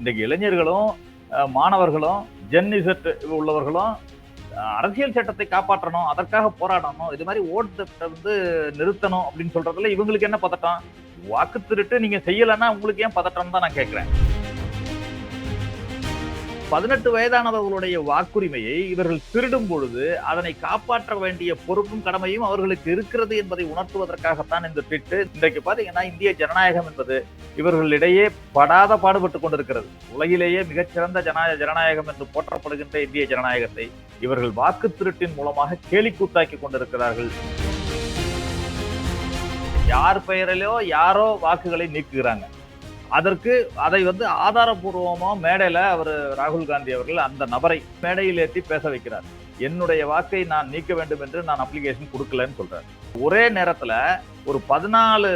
இன்றைக்கு இளைஞர்களும் மாணவர்களும் ஜென்னிசட் உள்ளவர்களும் அரசியல் சட்டத்தை காப்பாற்றணும் அதற்காக போராடணும் இது மாதிரி ஓட்டத்தை வந்து நிறுத்தணும் அப்படின்னு சொல்றதுல இவங்களுக்கு என்ன பதட்டம்? வாக்கு திருட்டு நீங்க செய்யலைன்னா உங்களுக்கு ஏன் பதட்டம் தான் நான் கேட்கிறேன். பதினெட்டு வயதானவர்களுடைய வாக்குரிமையை இவர்கள் திருடும் பொழுது அதனை காப்பாற்ற வேண்டிய பொறுப்பும் கடமையும் அவர்களுக்கு இருக்கிறது என்பதை உணர்த்துவதற்காகத்தான் இந்த திட்டு இன்றைக்கு பார்த்தீங்கன்னா இந்திய ஜனநாயகம் என்பது இவர்களிடையே படாத பாடுபட்டு கொண்டிருக்கிறது. உலகிலேயே மிகச்சிறந்த ஜனநாயக ஜனநாயகம் என்று போற்றப்படுகின்ற இந்திய ஜனநாயகத்தை இவர்கள் வாக்கு திருட்டின் மூலமாக கேலி கூத்தாக்கி கொண்டிருக்கிறார்கள். யார் பெயரிலோ யாரோ வாக்குகளை நீக்குகிறாங்க. அதற்கு அதை வந்து ஆதாரபூர்வமாக மேடையில் அவர் ராகுல் காந்தி அவர்கள் அந்த நபரை மேடையில் ஏற்றி பேச வைக்கிறார். என்னுடைய வாக்கை நான் நீக்க வேண்டும் என்று நான் அப்ளிகேஷன் கொடுக்கலன்னு சொல்றார். ஒரே நேரத்தில் ஒரு பதினாலு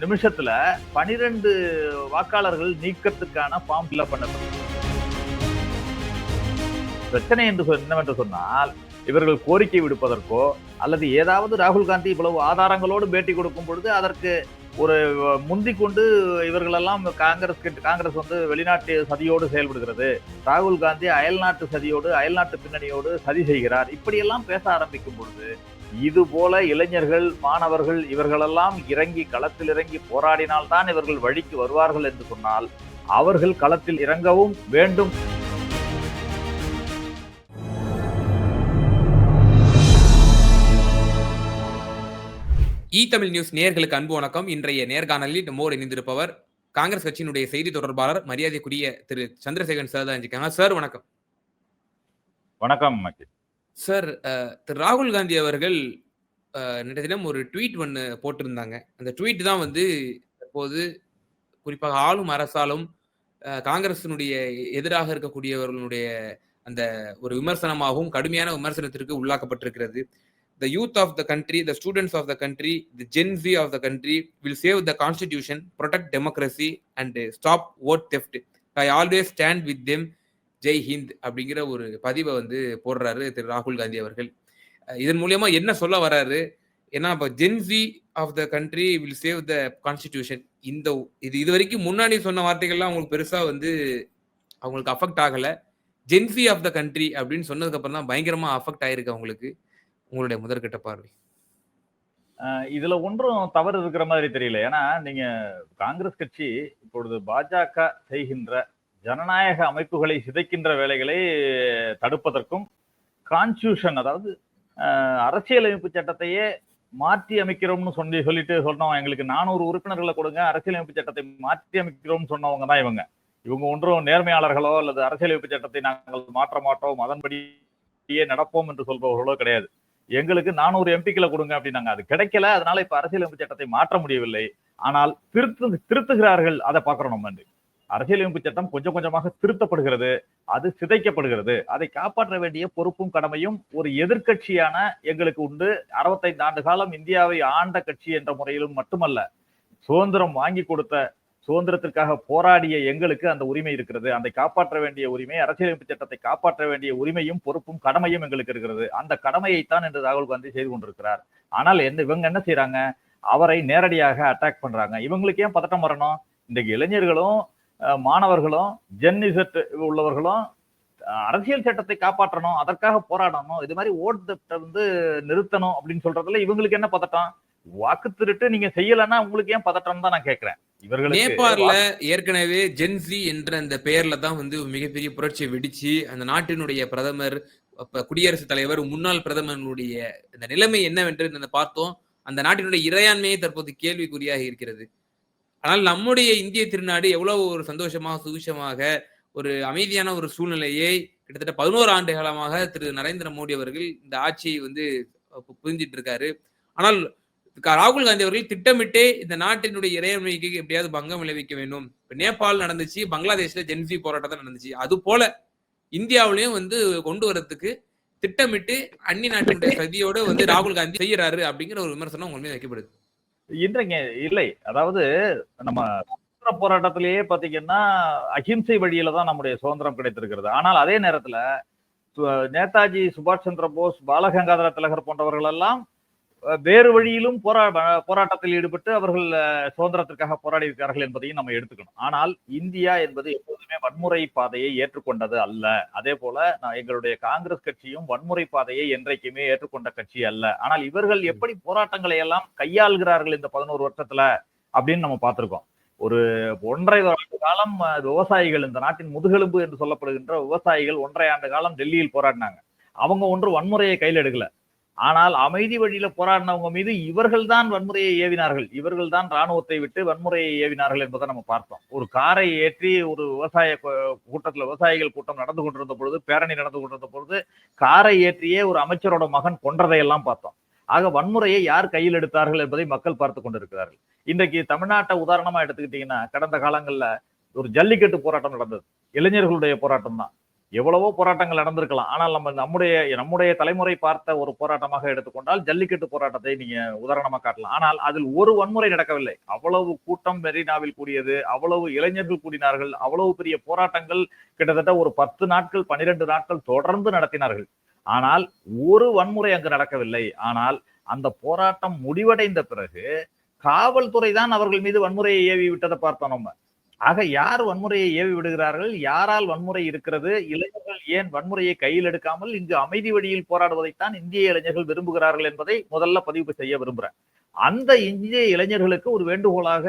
நிமிஷத்துல பனிரெண்டு வாக்காளர்கள் நீக்கத்துக்கான ஃபார்ம் ஃபில்அப் பண்ணப்பட்டது. பிரச்சனை என்று சொ- என்னவென்று சொன்னால் இவர்கள் கோரிக்கை விடுப்பதற்கோ அல்லது ஏதாவது ராகுல் காந்தி இவ்வளவு ஆதாரங்களோடு பேட்டி கொடுக்கும் பொழுது அதற்கு ஒரு முந்தி கொண்டு இவர்களெல்லாம் காங்கிரஸ் காங்கிரஸ் வந்து வெளிநாட்டு சதியோடு செயல்படுகிறது. ராகுல் காந்தி அயல்நாட்டு சதியோடு அயல்நாட்டு பின்னணியோடு சதி செய்கிறார். இப்படியெல்லாம் பேச ஆரம்பிக்கும் பொழுது இது போல இளைஞர்கள் மாணவர்கள் இவர்களெல்லாம் இறங்கி களத்தில் இறங்கி போராடினால்தான் இவர்கள் வழிக்கு வருவார்கள் என்று சொன்னால் அவர்கள் களத்தில் இறங்கவும் வேண்டும். இ தமிழ் நியூஸ் நேயர்களுக்கு அன்பு வணக்கம். இன்றைய நேர்காணலில் நம்மோடு இணைந்திருப்பவர் காங்கிரஸ் கட்சியினுடைய செய்தி தொடர்பாளர் மரியாதைக்குரிய திரு சந்திரசேகரன் சார் தான் இருக்காங்க சார் வணக்கம். வணக்கம். சார் திரு ராகுல் காந்தி அவர்கள் தினம் ஒரு ட்வீட் ஒன்று போட்டிருந்தாங்க. அந்த ட்வீட் தான் வந்து தற்போது குறிப்பாக ஆளும் அரசாலும் காங்கிரசினுடைய எதிராக இருக்கக்கூடியவர்களுடைய அந்த ஒரு விமர்சனமாகவும் கடுமையான விமர்சனத்திற்கு உள்ளாக்கப்பட்டிருக்கிறது. The youth of the country, the students of the country, the Gen Z of the country will save the constitution, protect democracy, and stop vote theft. I always stand with them. Jai Hind அப்படிங்கிற ஒரு பதிவை வந்து போடுறாரு திரு ராகுல் காந்தி அவர்கள். இதன் மூலியமா என்ன சொல்ல வர்றாரு ஏன்னா இப்போ gen Z of the country will save the constitution இந்த இது இது வரைக்கும் முன்னாடி சொன்ன வார்த்தைகள்லாம் அவங்களுக்கு பெருசாக வந்து அவங்களுக்கு அஃபெக்ட் ஆகலை. ஜென்சி ஆஃப் த கண்ட்ரி அப்படின்னு சொன்னதுக்கப்புறம் தான் பயங்கரமாக அஃபெக்ட் ஆயிருக்கு அவங்களுக்கு. உங்களுடைய முதற்கட்ட பார்வை? இதுல ஒன்றும் தவறு இருக்கிற மாதிரி தெரியல. ஏன்னா நீங்க காங்கிரஸ் கட்சி இப்பொழுது பாஜக செய்கின்ற ஜனநாயக அமைப்புகளை சிதைக்கின்ற வேலைகளை தடுப்பதற்கும் கான்ஸ்டியூஷன் அதாவது அரசியலமைப்பு சட்டத்தையே மாற்றி அமைக்கிறோம்னு சொல்லி சொல்லிட்டு சொன்னோம் எங்களுக்கு நானூறு உறுப்பினர்களை கொடுங்க அரசியலமைப்பு சட்டத்தை மாற்றி அமைக்கிறோம்னு சொன்னவங்க தான் இவங்க. இவங்க ஒன்றும் நேர்மையாளர்களோ அல்லது அரசியலமைப்பு சட்டத்தை நாங்கள் மாற்ற மாட்டோம் அதன்படியே நடப்போம் என்று சொல்பவர்களோ கிடையாது. எங்களுக்கு நானூறு எம்பிக்களை கொடுங்க அப்படின்னாங்க. அது கிடைக்கல அதனால இப்ப அரசியலமைப்பு சட்டத்தை மாற்ற முடியவில்லை. ஆனால் திருத்து திருத்துகிறார்கள் அதை பார்க்கிறோம் நம்ம அரசியலமைப்பு சட்டம் கொஞ்சம் கொஞ்சமாக திருத்தப்படுகிறது அது சிதைக்கப்படுகிறது. அதை காப்பாற்ற வேண்டிய பொறுப்பும் கடமையும் ஒரு எதிர்க்கட்சியான எங்களுக்கு உண்டு. அறுபத்தைந்து ஆண்டு காலம் இந்தியாவை ஆண்ட கட்சி என்ற முறையிலும் மட்டுமல்ல சுதந்திரம் வாங்கி கொடுத்த சுதந்திரத்திற்காக போராடிய எங்களுக்கு அந்த உரிமை இருக்கிறது. அதை காப்பாற்ற வேண்டிய உரிமை அரசியலமைப்பு சட்டத்தை காப்பாற்ற வேண்டிய உரிமையும் பொறுப்பும் கடமையும் எங்களுக்கு இருக்கிறது. அந்த கடமையைத்தான் என்று ராகுல் காந்தி செய்து கொண்டிருக்கிறார். ஆனால் என்ன இவங்க என்ன செய்யறாங்க அவரை நேரடியாக அட்டாக் பண்றாங்க. இவங்களுக்கு ஏன் பதட்டம் வரணும்? இன்றைக்கு இளைஞர்களும் மாணவர்களும் ஜென்னிசெட் உள்ளவர்களும் அரசியல் சட்டத்தை காப்பாற்றணும் அதற்காக போராடணும் இது மாதிரி ஓட்டு வந்து நிறுத்தணும் அப்படின்னு சொல்றதுல இவங்களுக்கு என்ன பதட்டம்? வாக்கு திருட்டு நீங்க செய்யலைன்னா உங்களுக்கு ஏன் பதட்டம் தான் நான் கேட்கிறேன். நேபாள்ல ஏற்கனவே ஜென்சி என்ற அந்த பெயர்ல தான் வந்து மிகப்பெரிய புரட்சி வெடிச்சு அந்த நாட்டினுடைய பிரதமர் குடியரசுத் தலைவர் முன்னாள் பிரதமருடைய இந்த நிலைமை என்னவென்று பார்த்தோம். அந்த நாட்டினுடைய இறையாண்மையை தற்போது கேள்விக்குறியாக இருக்கிறது. ஆனால் நம்முடைய இந்திய திருநாடு எவ்வளவு ஒரு சந்தோஷமாக சுவிஷமாக ஒரு அமைதியான ஒரு சூழ்நிலையை கிட்டத்தட்ட பதினோரு ஆண்டு காலமாக திரு நரேந்திர மோடி அவர்கள் இந்த ஆட்சியை வந்து புரிஞ்சிட்டு இருக்காரு. ஆனால் ராகுல் காந்தி அவர்கள் திட்டமிட்டே இந்த நாட்டினுடைய இறையாண்மைக்கு எப்படியாவது பங்கம் விளைவிக்க வேண்டும். இப்ப நேபாள் நடந்துச்சு பங்களாதேஷ்ல ஜென்சி போராட்டம் தான் நடந்துச்சு. அது போல இந்தியாவிலையும் வந்து கொண்டு வரத்துக்கு திட்டமிட்டு அந்நிய நாட்டினுடைய சதியோட வந்து ராகுல் காந்தி செய்யறாரு அப்படிங்கிற ஒரு விமர்சனம் உங்க மீது வைக்கப்படுது. இன்றைக்கு இல்லை. அதாவது நம்ம சுதந்திர போராட்டத்திலேயே பாத்தீங்கன்னா அஹிம்சை வழியில தான் நம்முடைய சுதந்திரம் கிடைத்திருக்கிறது. ஆனால் அதே நேரத்துல சு- நேதாஜி சுபாஷ் சந்திர போஸ் பாலகங்காதர திலகர் போன்றவர்கள் எல்லாம் வேறு வழியிலும் போரா போராட்டத்தில் ஈடுபட்டு அவர்கள் சுதந்திரத்திற்காக போராடி இருக்கிறார்கள் என்பதையும் நம்ம எடுத்துக்கணும். ஆனால் இந்தியா என்பது எப்போதுமே வன்முறை பாதையை ஏற்றுக்கொண்டது அல்ல. அதே போல நான் எங்களுடைய காங்கிரஸ் கட்சியும் வன்முறை பாதையை என்றைக்குமே ஏற்றுக்கொண்ட கட்சி அல்ல. ஆனால் இவர்கள் எப்படி போராட்டங்களை எல்லாம் கையாளுகிறார்கள் இந்த பதினோரு வருஷத்துல அப்படின்னு நம்ம பார்த்திருக்கோம். ஒரு ஒன்றரை ஆண்டு காலம் விவசாயிகள் இந்த நாட்டின் முதுகெலும்பு என்று சொல்லப்படுகின்ற விவசாயிகள் ஒன்றரை ஆண்டு காலம் டெல்லியில் போராடினாங்க. அவங்க ஒன்று வன்முறையை கையில் எடுக்கல. ஆனால் அமைதி வழியில போராடினவங்க மீது இவர்கள் தான் வன்முறையை ஏவினார்கள். இவர்கள் தான் ராணுவத்தை விட்டு வன்முறையை ஏவினார்கள் என்பதை நம்ம பார்த்தோம். ஒரு காரை ஏற்றி ஒரு விவசாய கூட்டத்துல விவசாயிகள் கூட்டம் நடந்து கொண்டிருந்த பொழுது பேரணி நடந்து கொண்டிருந்த பொழுது காரை ஏற்றியே ஒரு அமைச்சரோட மகன் கொன்றதையெல்லாம் பார்த்தோம். ஆக வன்முறையை யார் கையில் எடுத்தார்கள் என்பதை மக்கள் பார்த்து கொண்டிருக்கிறார்கள். இன்றைக்கு தமிழ்நாட்டை உதாரணமா எடுத்துக்கிட்டீங்கன்னா கடந்த காலங்கள்ல ஒரு ஜல்லிக்கட்டு போராட்டம் நடந்தது. இளைஞர்களுடைய போராட்டம் தான் எவ்வளவோ போராட்டங்கள் நடந்திருக்கலாம். ஆனால் நம்ம நம்முடைய நம்முடைய தலைமுறை பார்த்த ஒரு போராட்டமாக எடுத்துக்கொண்டால் ஜல்லிக்கட்டு போராட்டத்தை நீங்க உதாரணமா காட்டலாம். ஆனால் அதில் ஒரு வன்முறை நடக்கவில்லை. அவ்வளவு கூட்டம் மெரினாவில் கூடியது அவ்வளவு இளைஞர்கள் கூடினார்கள் அவ்வளவு பெரிய போராட்டங்கள் கிட்டத்தட்ட ஒரு பத்து நாட்கள் பன்னிரண்டு நாட்கள் தொடர்ந்து நடத்தினார்கள். ஆனால் ஒரு வன்முறை அங்கு நடக்கவில்லை. ஆனால் அந்த போராட்டம் முடிவடைந்த பிறகு காவல்துறை தான் அவர்கள் மீது வன்முறையை ஏவி விட்டதை பார்த்தோம் நம்ம. ஆக யார் வன்முறையை ஏவி விடுகிறார்கள் யாரால் வன்முறை இருக்கிறது? இளைஞர்கள் ஏன் வன்முறையை கையில் எடுக்காமல் இங்கு அமைதி வழியில் போராடுவதைத்தான் இந்திய இளைஞர்கள் விரும்புகிறார்கள் என்பதை முதல்ல பதிவு செய்ய விரும்புகிறேன் அந்த இந்திய இளைஞர்களுக்கு ஒரு வேண்டுகோளாக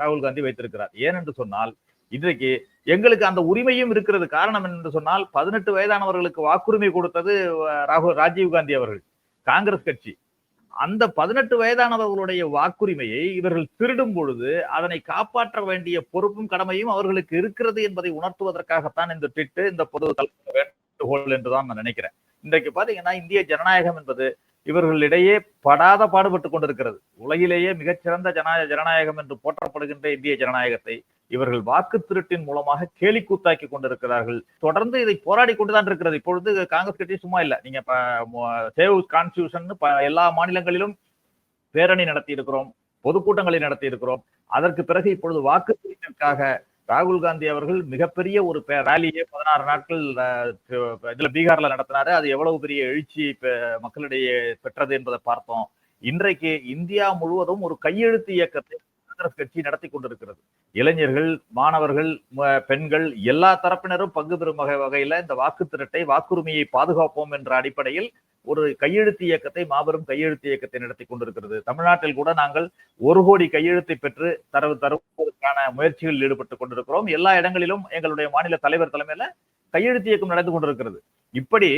ராகுல் காந்தி வைத்திருக்கிறார். ஏனென்று சொன்னால் இன்றைக்கு எங்களுக்கு அந்த உரிமையும் இருக்கிறது. காரணம் என்று சொன்னால் பதினெட்டு வயதானவர்களுக்கு வாக்குரிமை கொடுத்தது ராகுல் ராஜீவ் காந்தி அவர்கள். காங்கிரஸ் கட்சி. அந்த பதினெட்டு வயதானவர்களுடைய வாக்குரிமையை இவர்கள் திருடும் பொழுது அதனை காப்பாற்ற வேண்டிய பொறுப்பும் கடமையும் அவர்களுக்கு இருக்கிறது என்பதை உணர்த்துவதற்காகத்தான் இந்த திட்டு இந்த பொது வேண்டுகோள் என்றுதான் நான் நினைக்கிறேன். இன்றைக்கு பாத்தீங்கன்னா இந்திய ஜனநாயகம் என்பது இவர்களிடையே படாத பாடுபட்டு கொண்டிருக்கிறது. உலகிலேயே மிகச்சிறந்த ஜன ஜனநாயகம் என்று போற்றப்படுகின்ற இந்திய ஜனநாயகத்தை இவர்கள் வாக்கு திருட்டின் மூலமாக கேலி கூத்தாக்கி கொண்டிருக்கிறார்கள். தொடர்ந்து இதை போராடி கொண்டுதான் இருக்கிறது. இப்பொழுது காங்கிரஸ் கட்சி சும்மா இல்ல. நீங்க சேவ் கான்ஸ்டியூஷன் எல்லா மாநிலங்களிலும் பேரணி நடத்தி இருக்கிறோம் பொதுக்கூட்டங்களை நடத்தி இருக்கிறோம் அதற்கு பிறகு இப்பொழுது வாக்கு திருட்டிற்காக ராகுல் காந்தி அவர்கள் மிகப்பெரிய ஒரு ரேலியே பதினாறு நாட்கள் இதுல பீகார்ல நடத்தினாரு. அது எவ்வளவு பெரிய எழுச்சி பெ- மக்களிடையே பெற்றது என்பதை பார்த்தோம். இன்றைக்கு இந்தியா முழுவதும் ஒரு கையெழுத்து இயக்கத்தை காங்கிரஸ் கட்சி நடத்தி கொண்டிருக்கிறது. இளைஞர்கள் மாணவர்கள் பெண்கள் எல்லா தரப்பினரும் பங்கு பெறும் வகை வகையில இந்த வாக்கு திரட்டை வாக்குரிமையை பாதுகாப்போம் என்ற அடிப்படையில் ஒரு கையெழுத்து இயக்கத்தை மாபெரும் கையெழுத்து இயக்கத்தை நடத்தி கொண்டிருக்கிறது. தமிழ்நாட்டில் கூட நாங்கள் ஒரு கோடி கையெழுத்தை பெற்று தரவு தருவதற்கான முயற்சிகளில் ஈடுபட்டு கொண்டிருக்கிறோம். எல்லா இடங்களிலும் எங்களுடைய மாநில தலைவர் தலைமையில கையெழுத்து இயக்கம் நடந்து கொண்டிருக்கிறது. இப்படி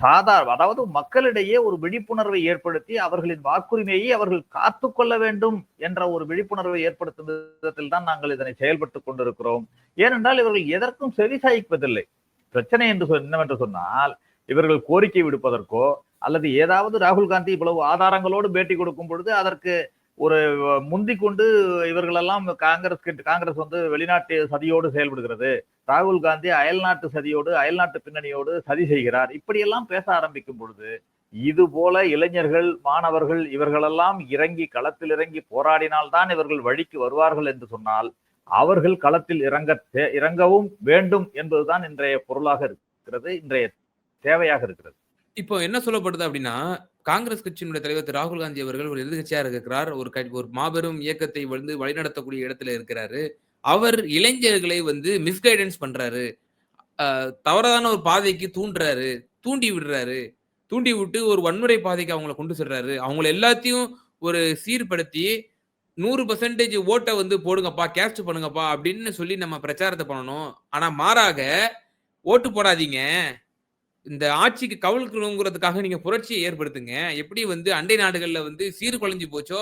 சாதாரண அதாவது மக்களிடையே ஒரு விழிப்புணர்வை ஏற்படுத்தி அவர்களின் வாக்குரிமையை அவர்கள் காத்து கொள்ள வேண்டும் என்ற ஒரு விழிப்புணர்வை ஏற்படுத்தும் விதத்தில் தான் நாங்கள் இதனை செயல்பட்டு கொண்டிருக்கிறோம். ஏனென்றால் இவர்கள் எதற்கும் செவிசாய்ப்பதில்லை பிரச்சனை என்று சொ- என்னவென்று சொன்னால் இவர்கள் கோரிக்கை விடுப்பதற்கோ அல்லது ஏதாவது ராகுல் காந்தி இவ்வளவு ஆதாரங்களோடு பேட்டி கொடுக்கும் பொழுது அதற்கு ஒரு முந்தி கொண்டு இவர்களெல்லாம் காங்கிரஸ் காங்கிரஸ் வந்து வெளிநாட்டு சதியோடு செயல்படுகிறது. ராகுல் காந்தி அயல்நாட்டு சதியோடு அயல்நாட்டு பின்னணியோடு சதி செய்கிறார். இப்படியெல்லாம் பேச ஆரம்பிக்கும் பொழுது இது போல இளைஞர்கள் மாணவர்கள் இவர்களெல்லாம் இறங்கி களத்தில் இறங்கி போராடினால்தான் இவர்கள் வழிக்கு வருவார்கள் என்று சொன்னால் அவர்கள் களத்தில் இறங்க தே- இறங்கவும் வேண்டும் என்பதுதான் இன்றைய பொருளாக இருக்கிறது இன்றைய தேவையாக இருக்கிறது. இப்போ என்ன சொல்லப்படுது அப்படின்னா காங்கிரஸ் கட்சியினுடைய தலைவர் திரு ராகுல் காந்தி அவர்கள் ஒரு எதிர்கட்சியா இருக்கிறார். ஒரு ஒரு மாபெரும் இயக்கத்தை வந்து வழிநடத்தக்கூடிய இடத்துல இருக்கிறாரு. அவர் இளைஞர்களை வந்து மிஸ்கைடன்ஸ் பண்றாரு. தவறான ஒரு பாதைக்கு தூண்டுறாரு. தூண்டி விடுறாரு. தூண்டி விட்டு ஒரு வன்முறை பாதைக்கு அவங்கள கொண்டு செல்றாரு. அவங்கள எல்லாத்தையும் ஒரு சீர்படுத்தி நூறு பர்சன்டேஜ் ஓட்டை வந்து போடுங்கப்பா கேஸ்ட் பண்ணுங்கப்பா அப்படின்னு சொல்லி நம்ம பிரச்சாரத்தை பண்ணணும். ஆனா மாறாக ஓட்டு போடாதீங்க. இந்த ஆட்சிக்கு கவிழ்க்கணுங்கிறதுக்காக நீங்க புரட்சியை ஏற்படுத்துங்க. எப்படி வந்து அண்டை நாடுகள்ல வந்து சீர்குலைஞ்சு போச்சோ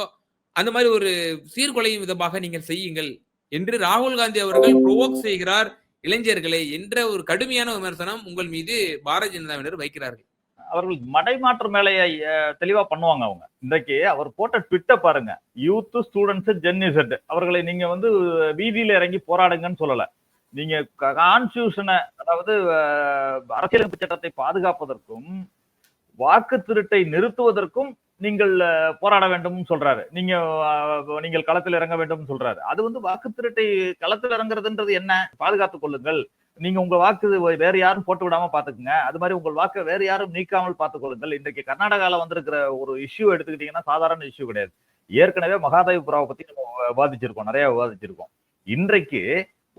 அந்த மாதிரி ஒரு சீர்குலையும் விதமாக நீங்கள் செய்யுங்கள் என்று ராகுல் காந்தி அவர்கள் ப்ரோவோக் செய்கிறார் இளைஞர்களை என்ற ஒரு கடுமையான விமர்சனம் உங்கள் மீது பாரதிய ஜனதாவினர் வைக்கிறார்கள். அவர்கள் மடைமாற்ற மேலையை தெளிவா பண்ணுவாங்க அவங்க. இன்றைக்கு அவர் போட்ட ட்விட்டை பாருங்க யூத் ஸ்டூடெண்ட்ஸ் ஜென்னிசெட் அவர்களை நீங்க வந்து வீதியில இறங்கி போராடுங்கன்னு சொல்லல. நீங்க கான்ஸ்டியூஷனை அதாவது அரசியலமைப்பு சட்டத்தை பாதுகாப்பதற்கும் வாக்கு திருட்டை நிறுத்துவதற்கும் நீங்கள் போராட வேண்டும் சொல்றாரு. நீங்க நீங்கள் களத்தில் இறங்க வேண்டும் சொல்றாரு. அது வந்து வாக்கு திருட்டை களத்தில் இறங்குறதுன்றது என்ன? பாதுகாத்துக் கொள்ளுங்கள். நீங்க உங்க வாக்கு வேற யாரும் போட்டு விடாம பாத்துக்குங்க. அது மாதிரி உங்கள் வாக்கை வேற யாரும் நீக்காமல் பார்த்துக் கொள்ளுங்கள். இன்றைக்கு கர்நாடகால வந்திருக்கிற ஒரு இஷ்யூ எடுத்துக்கிட்டீங்கன்னா சாதாரண இஷ்யூ கிடையாது. ஏற்கனவே மகாதேவபுராவை பத்தி நம்ம விவாதிச்சிருக்கோம். நிறைய விவாதிச்சிருக்கோம். இன்றைக்கு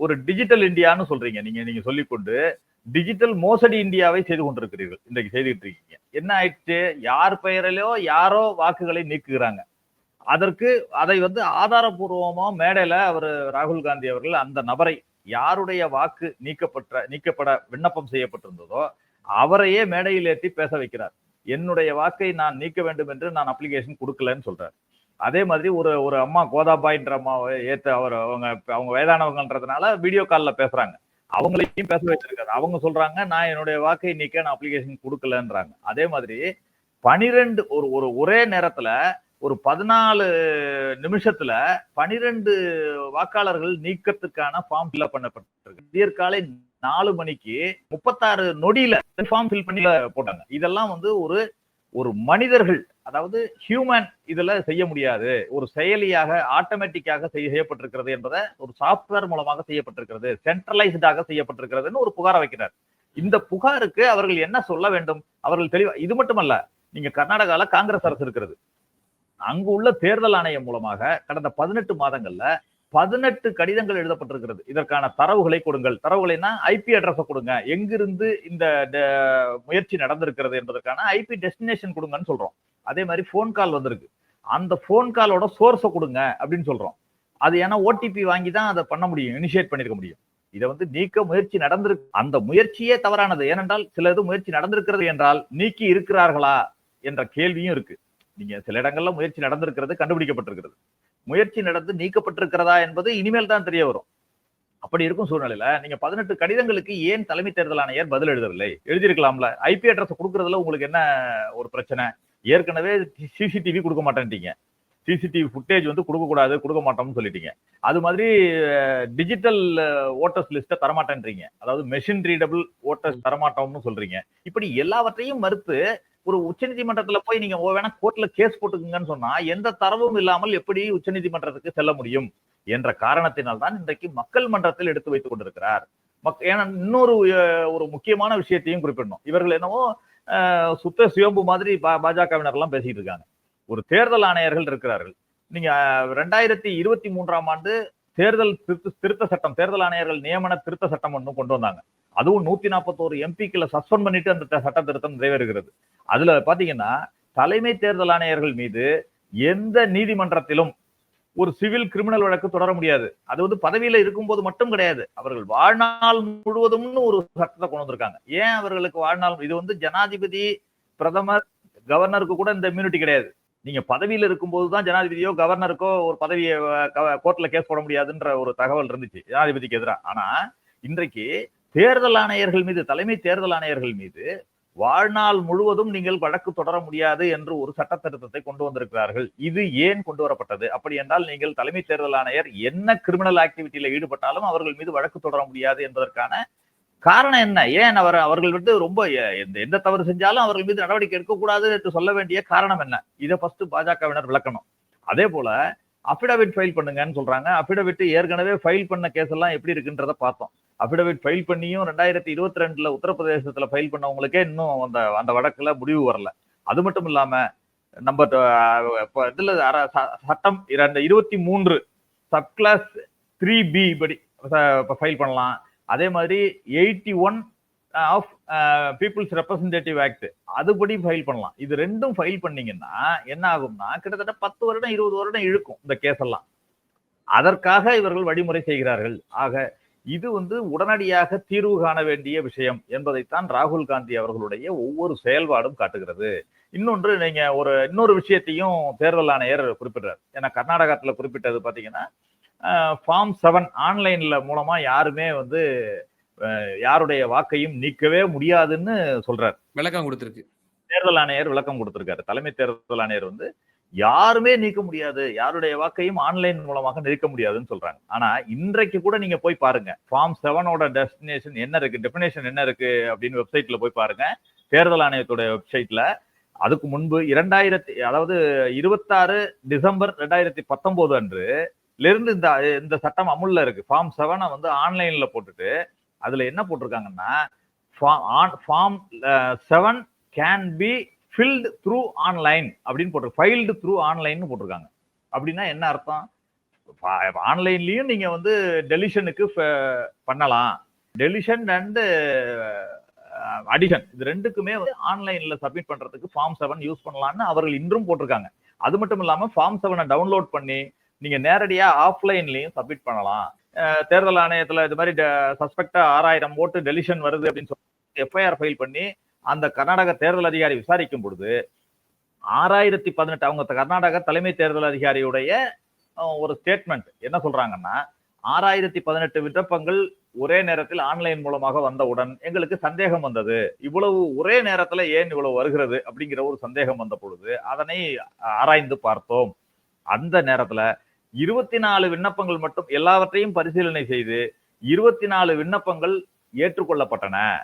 ஒரு டிஜிட்டல் இந்தியான்னு சொல்றீங்க. நீங்க நீங்க சொல்லிக்கொண்டு டிஜிட்டல் மோசடி இந்தியாவை செய்து கொண்டிருக்கிறீர்கள். இன்றைக்கு செய்துட்டு இருக்கீங்க என்ன ஆயிடுச்சு? யார் பெயரிலோ யாரோ வாக்குகளை நீக்குகிறாங்க. அதற்கு அதை வந்து ஆதாரபூர்வமா மேடையில அவர் ராகுல் காந்தி அவர்கள் அந்த நபரை யாருடைய வாக்கு நீக்கப்பட்ட நீக்கப்பட விண்ணப்பம் செய்யப்பட்டிருந்ததோ அவரையே மேடையில் ஏற்றி பேச வைக்கிறார். என்னுடைய வாக்கை நான் நீக்க வேண்டும் என்று நான் அப்ளிகேஷன் கொடுக்கலன்னு சொல்றாரு. அதே மாதிரி ஒரு ஒரு அம்மா கோதாபாயின்ற அம்மாவை ஏற்ற அவர் அவங்க அவங்க வயதானவங்கன்றதுனால வீடியோ காலில் பேசுறாங்க. அவங்களையும் பேச வச்சிருக்காரு அவங்க சொல்றாங்க நான் என்னுடைய வாக்கை நீக்க நான் அப்ளிகேஷன் கொடுக்கலன்றாங்க. அதே மாதிரி பனிரெண்டு ஒரு ஒரு ஒரே நேரத்துல ஒரு பதினாலு நிமிஷத்துல பனிரெண்டு வாக்காளர்கள் நீக்கத்துக்கான ஃபார்ம் ஃபில்அப் பண்ணப்பட்டிருக்கு. விடியற்காலை நாலு மணிக்கு முப்பத்தாறு நொடியில ஃபார்ம் ஃபில் பண்ணி போட்டாங்க. இதெல்லாம் வந்து ஒரு ஒரு மனிதர்கள் அதாவது ஹியூமன் இதுல செய்ய முடியாது. ஒரு செயலியாக ஆட்டோமேட்டிக்காக செய்யப்பட்டிருக்கிறது என்பதை ஒரு சாப்ட்வேர் மூலமாக செய்யப்பட்டிருக்கிறது. சென்ட்ரலைஸ்டாக செய்யப்பட்டிருக்கிறதுன்னு ஒரு புகாரை வைக்கிறார். இந்த புகாருக்கு அவர்கள் என்ன சொல்ல வேண்டும்? அவர்கள் தெளிவா இது மட்டுமல்ல நீங்க கர்நாடகால காங்கிரஸ் அரசு இருக்கிறது. அங்கு உள்ள தேர்தல் ஆணையம் மூலமாக கடந்த பதினெட்டு மாதங்கள்ல பதினெட்டு கடிதங்கள் எழுதப்பட்டிருக்கிறது. இதற்கான தரவுகளை கொடுங்கள். தரவுகளைனா ஐபி அட்ரஸை கொடுங்க. எங்கிருந்து இந்த ட- முயற்சி நடந்திருக்கிறது என்பதற்கான ஐபி டெஸ்டினேஷன் கொடுங்கன்னு சொல்றோம். அதே மாதிரி ஃபோன் கால் வந்திருக்கு. அந்த ஃபோன் காலோட சோர்ஸை கொடுங்க அப்படின்னு சொல்கிறோம் அது ஏன்னா ஓடிபி வாங்கி தான் அதை பண்ண முடியும் இனிஷியேட் பண்ணிருக்க முடியும். இதை வந்து நீக்க முயற்சி நடந்திருக்கு. அந்த முயற்சியே தவறானது. ஏனென்றால் சில இது முயற்சி நடந்திருக்கிறது என்றால் நீக்கி இருக்கிறார்களா என்ற கேள்வியும் இருக்கு. நீங்க சில இடங்கள்ல முயற்சி நடந்திருக்கிறது கண்டுபிடிக்கப்பட்டிருக்கிறது. முயற்சி நடந்து நீக்கப்பட்டிருக்கிறதா என்பது இனிமேல் தான் தெரிய வரும். அப்படி இருக்கும் சூழ்நிலையில நீங்க பதினெட்டு கடிதங்களுக்கு ஏன் தலைமை தேர்தல் ஆணையர் பதில் எழுதவில்லை? எழுதியிருக்கலாம்ல. ஐபி அட்ரஸ் கொடுக்கறதுல உங்களுக்கு என்ன ஒரு பிரச்சனை? ஏற்கனவே சிசிடிவி கொடுக்க மாட்டேன்ட்டீங்க. சிசிடிவி ஃபுட்டேஜ் வந்து கொடுக்கக்கூடாது கொடுக்க மாட்டோம்னு சொல்லிட்டீங்க. அது மாதிரி டிஜிட்டல் ஓட்டர்ஸ் லிஸ்ட்டை தரமாட்டேன்றீங்க. அதாவது மெஷின் ரீடபிள் ஓட்டர்ஸ் தரமாட்டோம்னு சொல்றீங்க. இப்படி எல்லாவற்றையும் மறுத்து ஒரு உச்சநீதிமன்றத்துல போய் நீங்க ஓ வேணா கோர்ட்ல கேஸ் போட்டுக்குங்கன்னு சொன்னா எந்த தரவும் இல்லாமல் எப்படி உச்சநீதிமன்றத்துக்கு செல்ல முடியும்? என்ற காரணத்தினால் தான் இன்றைக்கு மக்கள் மன்றத்தில் எடுத்து வைத்துக் கொண்டிருக்கிறார். மக்- ஏன்னா இன்னொரு ஒரு முக்கியமான விஷயத்தையும் குறிப்பிடணும். இவர்கள் என்னவோ சுத்த சுயம்பு மாதிரி பா- பாஜகவினர் பேசிட்டு இருக்காங்க. ஒரு தேர்தல் ஆணையர்கள் இருக்கிறார்கள். நீங்க ரெண்டாயிரத்தி இருபத்தி மூன்றாம் ஆண்டு தேர்தல் திருத்த திருத்த சட்டம் தேர்தல் ஆணையர்கள் நியமன திருத்த சட்டம் ஒன்று கொண்டு வந்தாங்க. அதுவும் நூத்தி நாற்பத்தோரு எம்பிக்களை சஸ்பெண்ட் பண்ணிட்டு அந்த சட்ட திருத்தம் நிறைவேறுகிறது. அதுல பாத்தீங்கன்னா தலைமை தேர்தல் ஆணையர்கள் மீது எந்த நீதிமன்றத்திலும் ஒரு சிவில் கிரிமினல் வழக்கு தொடர முடியாது. அது வந்து பதவியில இருக்கும்போது மட்டும் கிடையாது. அவர்கள் வாழ்நாள் முழுவதும்னு ஒரு சட்டத்தை கொண்டு வந்திருக்காங்க. ஏன் அவர்களுக்கு வாழ்நாள் இது வந்து ஜனாதிபதி பிரதமர் கவர்னருக்கு கூட இந்த இம்யூனிட்டி கிடையாது. நீங்க பதவியில இருக்கும்போது தான் ஜனாதிபதியோ கவர்னருக்கோ ஒரு பதவியை கோர்ட்ல கேஸ் போட முடியாதுன்ற ஒரு தகவல் இருந்துச்சு ஜனாதிபதிக்கு எதிராக ஆனா இன்றைக்கு தேர்தல் ஆணையர்கள் மீது தலைமை தேர்தல் ஆணையர்கள் மீது வாழ்நாள் முழுவதும் நீங்கள் வழக்கு தொடர முடியாது என்று ஒரு சட்ட திருத்தத்தை கொண்டு வந்திருக்கிறார்கள். இது ஏன் கொண்டு வரப்பட்டது? அப்படி என்றால் நீங்கள் தலைமை தேர்தல் ஆணையர் என்ன கிரிமினல் ஆக்டிவிட்டியில ஈடுபட்டாலும் அவர்கள் மீது வழக்கு தொடர முடியாது என்பதற்கான காரணம் என்ன? ஏன் அவர் அவர்கள் வந்து ரொம்ப எ- எந்த எந்த தவறு செஞ்சாலும் அவர்கள் மீது நடவடிக்கை எடுக்கக்கூடாது என்று சொல்ல வேண்டிய காரணம் என்ன? இதை ஃபர்ஸ்ட் பாஜகவினர் விளக்கணும். அதே போல அபிடவிட் ஃபைல் பண்ணுங்கன்னு சொல்றாங்க. அபிடவிட் ஏற்கனவே ஃபைல் பண்ண கேஸ் எல்லாம் எப்படி இருக்குன்றத பார்த்தோம். அபிடவிட் ஃபைல் பண்ணியும் ரெண்டாயிரத்தி இருபத்தி ரெண்டுல உத்தரப்பிரதேசத்துல ஃபைல் பண்ணவங்களுக்கே இன்னும் அந்த அந்த வழக்குல முடிவு வரல. அது மட்டும் இல்லாம நம்ம இதுல ச- சட்டம் இரண்டு இருபத்தி மூன்று சப் கிளாஸ் த்ரீ பி படி ஃபைல் பண்ணலாம். அதே மாதிரி eighty one of people's representative act அதுபடி ஃபைல் பண்ணலாம். இது ரெண்டும் ஃபைல் பண்ணீங்கன்னா என்ன ஆகும்னா கிட்டத்தட்ட பத்து வருடம் இருபது வருடம் இழுக்கும் இந்த கேஸ் எல்லாம். அதற்காக இவர்கள் வழிமுறை செய்கிறார்கள். ஆக இது வந்து உடனடியாக தீர்வு காண வேண்டிய விஷயம் என்பதைத்தான் ராகுல் காந்தி அவர்களுடைய ஒவ்வொரு செயல்பாடும் காட்டுகிறது. இன்னொன்று நீங்க ஒரு இன்னொரு விஷயத்தையும் தேர்தல் ஆணையர் குறிப்பிடுறார். ஏன்னா கர்நாடகத்தில் குறிப்பிட்டது பார்த்தீங்கன்னா ஃபார்ம் செவன் ஆன்லைன்ல மூலமா யாருமே வந்து யாருடைய வாக்கையும் நீக்கவே முடியாதுன்னு சொல்றார். விளக்கம் கொடுத்திருக்கு. தேர்தல் ஆணையர் விளக்கம் கொடுத்திருக்காரு. தலைமை தேர்தல் ஆணையர் வந்து யாருமே நீக்க முடியாது யாருடைய வாக்கையும் ஆன்லைன் மூலமாக நீக்க முடியாதுன்னு சொல்றாங்க. ஆனா இன்றைக்கு கூட நீங்க போய் பாருங்க. ஃபார்ம் செவனோட டெஸ்டினேஷன் என்ன இருக்கு டெபினேஷன் என்ன இருக்கு அப்படின்னு வெப்சைட்ல போய் பாருங்க. தேர்தல் ஆணையத்தோட வெப்சைட்ல அதுக்கு முன்பு இரண்டாயிரத்தி அதாவது இருபத்தாறு டிசம்பர் ரெண்டாயிரத்தி பத்தொன்பது அன்று இருந்து இந்த இந்த சட்டம் அமுல்ல இருக்கு. ஃபார்ம் செவனை வந்து ஆன்லைன்ல போட்டுட்டு அதுல என்ன போட்டிருக்காங்கன்னா form seven can be filled through online அப்படின்னு போட்டிருக்கு ஃபைல்டு த்ரூ ஆன்லைன் போட்டிருக்காங்க. அப்படின்னா என்ன அர்த்தம்? ஆன்லைன்லயும் நீங்க வந்து டெலிஷனுக்கு பண்ணலாம். டெலிஷன் அண்டு அடிஷன் இது ரெண்டுக்குமே வந்து ஆன்லைன்ல சப்மிட் பண்றதுக்கு ஃபார்ம் செவன் யூஸ் பண்ணலாம்னு அவர்கள் இன்றும் போட்டிருக்காங்க. அது மட்டும் இல்லாம ஃபார்ம் செவனை டவுன்லோட் பண்ணி நீங்க நேரடியா ஆஃப்லைன்லயும் சப்மிட் பண்ணலாம். தேர்தல் ஆணையத்துல இது மாதிரி சஸ்பெக்டா ஆறாயிரம் ஓட்டு டெலிஷன் வருது அப்படின்னு சொல்லி எஃப்ஐஆர் ஃபைல் பண்ணி அந்த கர்நாடக தேர்தல் அதிகாரி விசாரிக்கும் பொழுது ஆறாயிரத்தி பதினெட்டு அவங்க கர்நாடக தலைமை தேர்தல் அதிகாரியுடைய ஒரு ஸ்டேட்மெண்ட் என்ன சொல்றாங்கன்னா ஆறாயிரத்தி பதினெட்டு விண்ணப்பங்கள் ஒரே நேரத்தில் ஆன்லைன் மூலமாக வந்தவுடன் எங்களுக்கு சந்தேகம் வந்தது. இவ்வளவு ஒரே நேரத்துல ஏன் இவ்வளவு வருகிறது அப்படிங்கிற ஒரு சந்தேகம் வந்த பொழுது அதனை ஆராய்ந்து பார்த்தோம். அந்த நேரத்துல இருபத்தி நாலு விண்ணப்பங்கள் மட்டும் எல்லாவற்றையும் பரிசீலனை செய்து இருபத்தி நாலு விண்ணப்பங்கள் ஏற்றுக்கொள்ளப்பட்டன.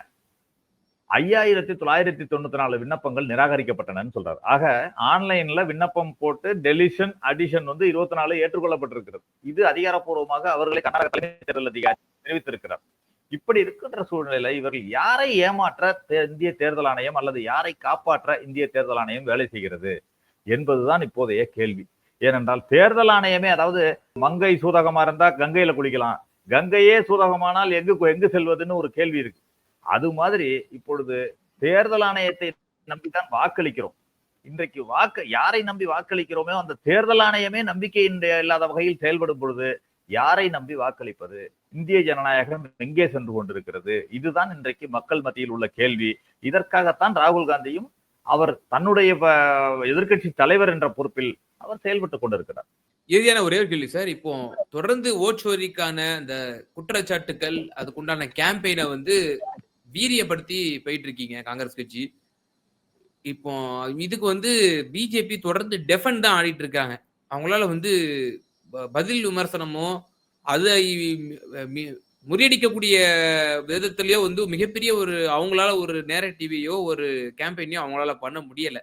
ஐயாயிரத்தி தொள்ளாயிரத்தி தொண்ணூத்தி நாலு விண்ணப்பங்கள் நிராகரிக்கப்பட்டனன்னு சொல்றாரு. ஆக ஆன்லைன்ல விண்ணப்பம் போட்டு டெலிஷன் அடிஷன் வந்து இருபத்தி நாலு ஏற்றுக்கொள்ளப்பட்டிருக்கிறது. இது அதிகாரப்பூர்வமாக அவர்களை கர்நாடக தலைமை தேர்தல் அதிகாரி தெரிவித்திருக்கிறார். இப்படி இருக்கின்ற சூழ்நிலையில இவர்கள் யாரை ஏமாற்ற தே- இந்திய தேர்தல் ஆணையம் அல்லது யாரை காப்பாற்ற இந்திய தேர்தல் ஆணையம் வேலை செய்கிறது என்பதுதான் இப்போதைய கேள்வி. ஏனென்றால் தேர்தல் ஆணையமே அதாவது மங்கை சூதகமா இருந்தா கங்கையில குளிக்கலாம். கங்கையே சூதகமானால் எங்கு எங்கு செல்வதுன்னு ஒரு கேள்வி இருக்கு. அது மாதிரி இப்பொழுது தேர்தல் ஆணையத்தை நம்பிதான் வாக்களிக்கிறோம். இன்றைக்கு வாக்கு யாரை நம்பி வாக்களிக்கிறோமோ அந்த தேர்தல் ஆணையமே நம்பிக்கை இல்லாத வகையில் செயல்படும் பொழுது யாரை நம்பி வாக்களிப்பது? இந்திய ஜனநாயகம் எங்கே சென்று கொண்டிருக்கிறது? இதுதான் இன்றைக்கு மக்கள் மத்தியில் உள்ள கேள்வி. இதற்காகத்தான் ராகுல் காந்தியும் அவர் தன்னுடைய எதிர்கட்சி தலைவர் என்ற பொறுப்பில் அவர் செயல்பட்டு கொண்டிருக்கிறார். இறுதியான ஒரே ஒரு கேள்வி சார். இப்போ தொடர்ந்து ஓட்சோரிக்கான அந்த குற்றச்சாட்டுக்கள் அதுக்குண்டான கேம்பெயினை வந்து வீரியப்படுத்தி போயிட்டு இருக்கீங்க காங்கிரஸ் கட்சி. இப்போ இதுக்கு வந்து பிஜேபி தொடர்ந்து டெஃபன் தான் ஆடிட்டு இருக்காங்க அவங்களால வந்து பதில் விமர்சனமோ அது முறியடிக்கக்கூடிய விதத்திலயோ வந்து மிகப்பெரிய ஒரு அவங்களால ஒரு நேரட்டிவையோ ஒரு கேம்பெயினையோ அவங்களால பண்ண முடியல.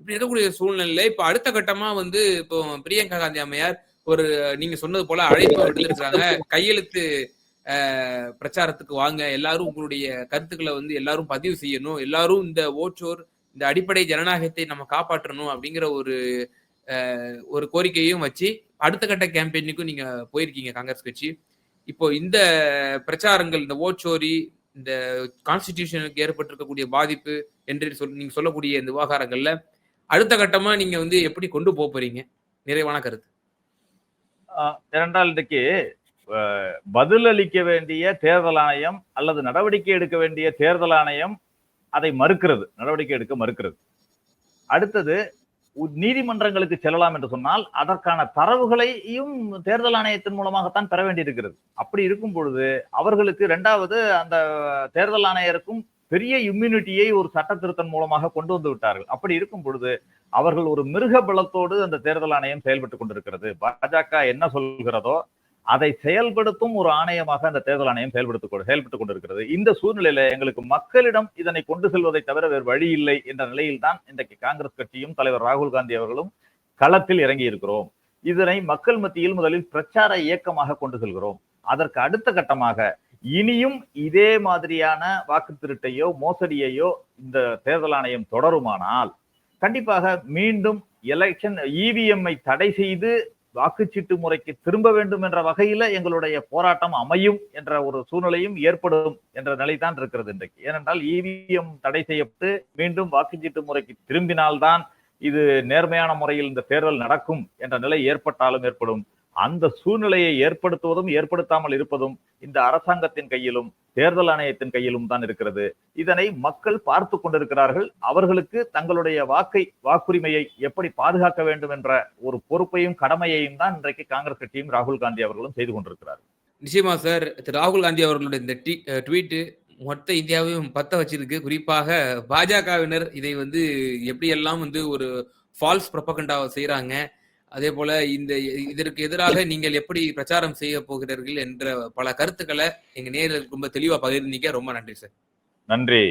இப்படி இருக்கக்கூடிய சூழ்நிலையில இப்ப அடுத்த கட்டமா வந்து இப்போ பிரியங்கா காந்தி அம்மையார் ஒரு நீங்க சொன்னது போல அழைப்பு விடுத்திருக்காங்க கையெழுத்து பிரச்சாரத்துக்கு வாங்க. எல்லாரும் உங்களுடைய கருத்துக்களை வந்து எல்லாரும் பதிவு செய்யணும். எல்லாரும் இந்த ஓச்சோர் இந்த அடிப்படை ஜனநாயகத்தை நம்ம காப்பாற்றணும் அப்படிங்கிற ஒரு ஒரு கோரிக்கையும் வச்சு அடுத்த கட்ட கேம்பெயினுக்கும் நீங்க போயிருக்கீங்க காங்கிரஸ் கட்சி. இப்போ இந்த பிரச்சாரங்கள் இந்த ஓச்சோரி இந்த கான்ஸ்டிடியூஷனுக்கு ஏற்பட்டிருக்கக்கூடிய பாதிப்பு என்று சொல் நீங்க சொல்லக்கூடிய இந்த விவகாரங்கள்ல அடுத்த கட்டமா நீங்க வந்து எப்படி கொண்டு போக போறீங்க? நிறைவான கருத்து. இரண்டாவதுக்கு பதில் அளிக்க பதிலளிக்க வேண்டிய தேர்தல் ஆணையம் அல்லது நடவடிக்கை எடுக்க வேண்டிய தேர்தல் ஆணையம் அதை மறுக்கிறது. நடவடிக்கை எடுக்க மறுக்கிறது. அடுத்தது நீதிமன்றங்களுக்கு செல்லலாம் என்று சொன்னால் அதற்கான தரவுகளையும் தேர்தல் ஆணையத்தின் மூலமாகத்தான் பெற வேண்டியிருக்கிறது. அப்படி இருக்கும் பொழுது அவர்களுக்கு இரண்டாவது அந்த தேர்தல் ஆணையருக்கும் பெரிய இம்யூனிட்டியை ஒரு சட்ட திருத்தம் மூலமாக கொண்டு வந்து விட்டார்கள். அப்படி இருக்கும் பொழுது அவர்கள் ஒரு மிருக பலத்தோடு அந்த தேர்தல் ஆணையம் செயல்பட்டு கொண்டிருக்கிறது. பாஜக என்ன சொல்கிறதோ அதை செயல்படுத்தும் ஒரு ஆணையமாக அந்த தேர்தல் ஆணையம் செயல்படுத்த கொண்டு செயல்பட்டுக் கொண்டிருக்கிறது. இந்த சூழ்நிலையில எங்களுக்கு மக்களிடம் இதனை கொண்டு செல்வதை தவிர வேறு வழி இல்லை என்ற நிலையில் தான் இன்றைக்கு காங்கிரஸ் கட்சியும் தலைவர் ராகுல் காந்தி அவர்களும் களத்தில் இறங்கி இருக்கிறோம். இதனை மக்கள் மத்தியில் முதலில் பிரச்சார இயக்கமாக கொண்டு செல்கிறோம். அதற்கு அடுத்த கட்டமாக இனியும் இதே மாதிரியான வாக்கு திருட்டையோ மோசடியையோ இந்த தேர்தல் ஆணையம் தொடருமானால் கண்டிப்பாக மீண்டும் எலெக்ஷன் இவிஎம்ஐ தடை செய்து வாக்குச்சீட்டு முறைக்கு திரும்ப வேண்டும் என்ற வகையில எங்களுடைய போராட்டம் அமையும் என்ற ஒரு சூழ்நிலையும் ஏற்படும் என்ற நிலைதான் இருக்கிறது இன்றைக்கு. ஏனென்றால் இவிஎம் தடை செய்யப்பட்டு மீண்டும் வாக்குச்சீட்டு முறைக்கு திரும்பினால்தான் இது நேர்மையான முறையில் இந்த தேர்தல் நடக்கும் என்ற நிலை ஏற்பட்டாலும் ஏற்படும். அந்த சூழ்நிலையை ஏற்படுத்துவதும் ஏற்படுத்தாமல் இருப்பதும் இந்த அரசாங்கத்தின் கையிலும் தேர்தல் ஆணையத்தின் கையிலும் தான் இருக்கிறது. இதனை மக்கள் பார்த்து கொண்டிருக்கிறார்கள். அவர்களுக்கு தங்களுடைய வாக்கை வாக்குரிமையை எப்படி பாதுகாக்க வேண்டும் என்ற ஒரு பொறுப்பையும் கடமையையும் தான் இன்றைக்கு காங்கிரஸ் கட்சியும் ராகுல் காந்தி அவர்களும் செய்து கொண்டிருக்கிறார்கள். நிச்சயமா சார் திரு ராகுல் காந்தி அவர்களுடைய இந்த ட்வீட்டு மொத்த இந்தியாவையும் பத்த வச்சிருக்கு. குறிப்பாக பாஜகவினர் இதை வந்து எப்படியெல்லாம் வந்து ஒரு ஃபால்ஸ் ப்ரொபகண்டாவை செய்கிறாங்க அதே போல இந்த இதற்கு எதிராக நீங்கள் எப்படி பிரச்சாரம் செய்ய போகிறீர்கள் என்ற பல கருத்துக்களை எங்க நேரில் ரொம்ப தெளிவா பகிர்ந்தீங்க. ரொம்ப நன்றி சார். நன்றி.